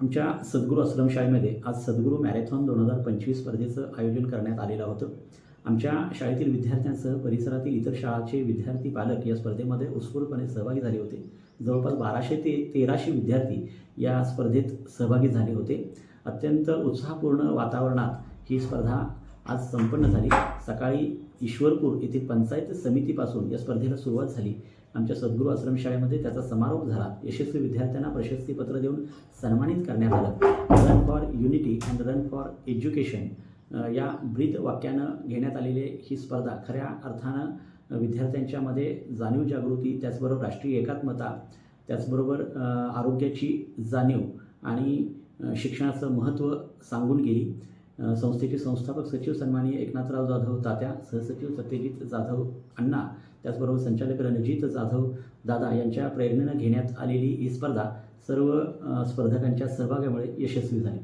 आमच्या सद्गुरू आश्रमशाळेमध्ये आज सद्गुरू मॅरेथॉन दोन हजार पंचवीस स्पर्धेचं आयोजन करण्यात आलेलं होतं. आमच्या शाळेतील विद्यार्थ्यांसह परिसरातील इतर शाळाचे विद्यार्थी पालक या स्पर्धेमध्ये उत्स्फूर्तपणे सहभागी झाले होते. जवळपास बाराशे ते तेराशे विद्यार्थी या स्पर्धेत सहभागी झाले होते. अत्यंत उत्साहपूर्ण वातावरणात ही स्पर्धा आज संपन्न झाली. सकाळी ईश्वरपूर येथील पंचायत समितीपासून या स्पर्धेला सुरुवात झाली. आमच्या सद्गुरू आश्रमशाळेमध्ये त्याचा समारोप झाला. यशस्वी विद्यार्थ्यांना प्रशस्तीपत्र देऊन सन्मानित करण्यात आलं. Run for unity and run for education या ब्रीद वाक्यानं घेण्यात आलेली ही स्पर्धा खऱ्या अर्थानं विद्यार्थ्यांच्यामध्ये जाणीव जागृती त्याचबरोबर राष्ट्रीय एकात्मता त्याचबरोबर आरोग्याची जाणीव आणि शिक्षणाचं महत्त्व सांगून गेली. संस्थेचे संस्थापक सचिव सन्माननीय एकनाथराव जाधव तात्या सहसचिव सत्यजित जाधव अण्णा त्याचबरोबर संचालक रणजित जाधव दादा यांच्या प्रेरणेनं घेण्यात आलेली ही स्पर्धा सर्व स्पर्धकांच्या सहभागामुळे यशस्वी झाली.